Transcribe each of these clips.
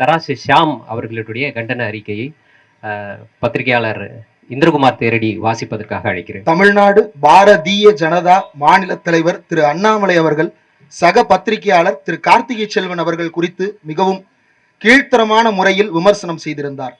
தராசு ஷியாம் அவர்களுடைய கண்டன அறிக்கையை பத்திரிகையாளர் இந்திரகுமார் தேரடி வாசிப்பதற்காக அழைக்கிறேன். தமிழ்நாடு பாரதிய ஜனதா மாநில தலைவர் திரு அண்ணாமலை அவர்கள் சக பத்திரிகையாளர் திரு கார்த்திகை செல்வன் அவர்கள் குறித்து மிகவும் கீழ்த்தரமான முறையில் விமர்சனம் செய்திருந்தார்.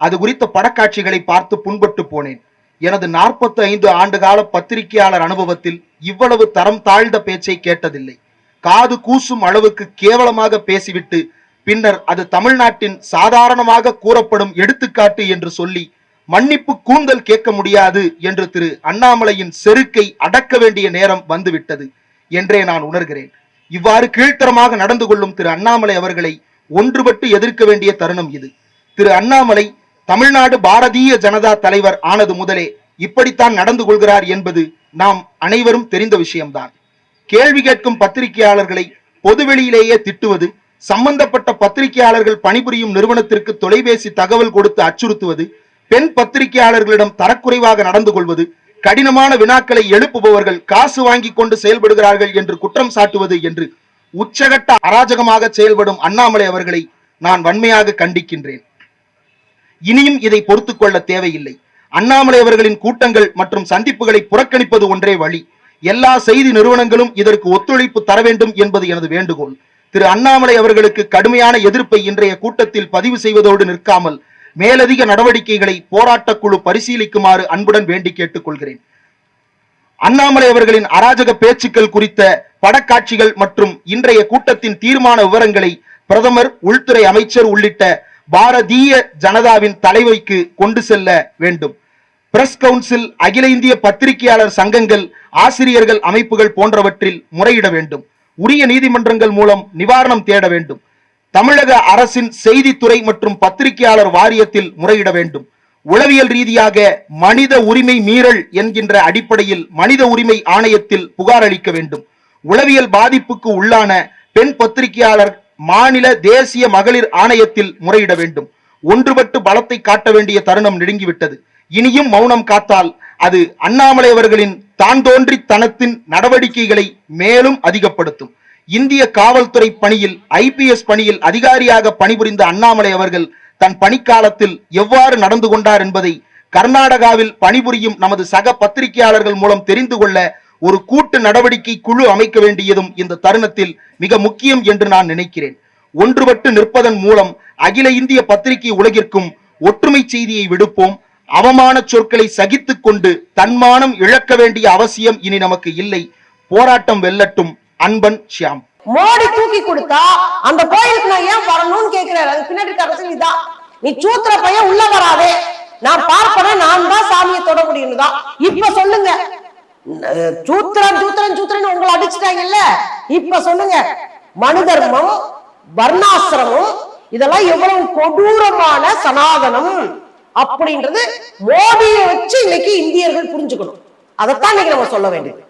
அது குறித்த படக்காட்சிகளை பார்த்து புண்பட்டு போனேன். எனது நாற்பத்தி ஐந்து ஆண்டுகால பத்திரிகையாளர் அனுபவத்தில் இவ்வளவு தரம் தாழ்ந்த பேச்சை கேட்டதில்லை. காது கூசும் அளவுக்கு கேவலமாக பேசிவிட்டு பின்னர் அது தமிழ்நாட்டின் சாதாரணமாக கூறப்படும் எடுத்துக்காட்டு என்று சொல்லி மன்னிப்பு கூந்தல் கேட்க முடியாது என்று திரு அண்ணாமலையின் செருக்கை அடக்க வேண்டிய நேரம் வந்துவிட்டது என்றே நான் உணர்கிறேன். இவ்வாறு கீழ்த்தரமாக நடந்து கொள்ளும் திரு அண்ணாமலை அவர்களை ஒன்றுபட்டு எதிர்க்க வேண்டிய தருணம் இது. திரு அண்ணாமலை தமிழ்நாடு பாரதிய ஜனதா தலைவர் ஆனது முதலே இப்படித்தான் நடந்து கொள்கிறார் என்பது நாம் அனைவரும் தெரிந்த விஷயம்தான். கேள்வி கேட்கும் பத்திரிகையாளர்களை பொதுவெளியிலேயே திட்டுவது சம்பந்தப்பட்ட பத்திரிகையாளர்கள் பணிபுரியும் நிறுவனத்திற்கு தொலைபேசி தகவல் கொடுத்து அச்சுறுத்துவது பெண் பத்திரிகையாளர்களிடம் தரக்குறைவாக நடந்து கொள்வது கடினமான வினாக்களை எழுப்புபவர்கள் காசு வாங்கி கொண்டு செயல்படுகிறார்கள் என்று குற்றம் சாட்டுவது என்று உச்சகட்ட அராஜகமாக செயல்படும் அண்ணாமலை அவர்களை நான் வன்மையாக கண்டிக்கின்றேன். இனியும் இதை பொறுத்துக் கொள்ள தேவையில்லை. அண்ணாமலை அவர்களின் கூட்டங்கள் மற்றும் சந்திப்புகளை புறக்கணிப்பது ஒன்றே வழி. எல்லா செய்தி நிறுவனங்களும் இதற்கு ஒத்துழைப்பு தர வேண்டும் என்பது எனது வேண்டுகோள். திரு அண்ணாமலை அவர்களுக்கு கடுமையான எதிர்ப்பை இன்றைய கூட்டத்தில் பதிவு செய்வதோடு நிற்காமல் மேலதிக நடவடிக்கைகளை போராட்டக் குழு பரிசீலிக்குமாறு அன்புடன் வேண்டி கேட்டுக்கொள்கிறேன். அண்ணாமலை அவர்களின் அராஜக பேச்சுக்கள் குறித்த படக்காட்சிகள் மற்றும் இன்றைய கூட்டத்தின் தீர்மான விவரங்களை பிரதமர் உள்துறை அமைச்சர் உள்ளிட்ட பாரதிய ஜனதாவின் தலைவைக்கு கொண்டு செல்ல வேண்டும். பிரஸ் கவுன்சில் அகில இந்திய பத்திரிகையாளர் சங்கங்கள் ஆசிரியர்கள் அமைப்புகள் போன்றவற்றில் முறையிட வேண்டும். உரிய நீதிமன்றங்கள் மூலம் நிவாரணம் தேட வேண்டும். தமிழக அரசின் செய்தித்துறை மற்றும் பத்திரிகையாளர் வாரியத்தில் முறையிட வேண்டும். உளவியல் ரீதியாக மனித உரிமை மீறல் என்கின்ற அடிப்படையில் மனித உரிமை ஆணையத்தில் புகார் அளிக்க வேண்டும். உளவியல் பாதிப்புக்கு உள்ளான பெண் பத்திரிகையாளர் மாநில தேசிய மகளிர் ஆணையத்தில் முறையிட வேண்டும். ஒன்றுபட்டு பலத்தை காட்ட வேண்டிய தருணம் நெருங்கிவிட்டது. இனியும் மௌனம் காத்தால் அது அண்ணாமலை அவர்களின் தான் தோன்றி தனத்தின் நடவடிக்கைகளை மேலும் அதிகப்படுத்தும். இந்திய காவல்துறை பணியில் ஐபிஎஸ் பணியில் அதிகாரியாக பணிபுரிந்த அண்ணாமலை அவர்கள் தன் பணிக்காலத்தில் எவ்வாறு நடந்து கொண்டார் என்பதை கர்நாடகாவில் பணிபுரியும் நமது சக பத்திரிகையாளர்கள் மூலம் தெரிந்து கொள்ள ஒரு கூட்டு நடவடிக்கை குழு அமைக்க வேண்டியதும் இந்த தருணத்தில் மிக முக்கியம் என்று நான் நினைக்கிறேன். ஒன்றுபட்டு நிற்பதன் மூலம் அகில இந்திய பத்திரிகை உலகிற்கும் ஒற்றுமை செய்தியை விடுப்போம். அவமான சொற்களை சகித்துக் கொண்டு தன்மானம் இழக்க வேண்டிய அவசியம் இனி நமக்கு இல்லை. போராட்டம் வெல்லட்டும். அன்பன் ஷியாம். மோடி தூக்கி கொடுத்தா அந்த கோயிலுக்கு நான் ஏன் வரணும்னு கேக்குறாரு அது பின்னாடி இருக்க அரசியல் இதான். நீ சூத்திர பையன் உள்ள வராதே. நான் பார்ப்பேன் நான் தான் சாமியை தொட முடியும் தான். இப்ப சொல்லுங்க. சூத்திரன் சூத்திரன் சூத்திரன் உங்களை அடிச்சுட்டாங்கல்ல. இப்ப சொல்லுங்க. மனு தர்மம் வர்ணாசிரமம் இதெல்லாம் எவ்வளவு கொடூரமான சனாதனம். அப்படின்றது மோடியை வச்சு இன்னைக்கு இந்தியர்கள் புரிஞ்சுக்கணும். அதைத்தான் இன்னைக்கு நம்ம சொல்ல வேண்டியது.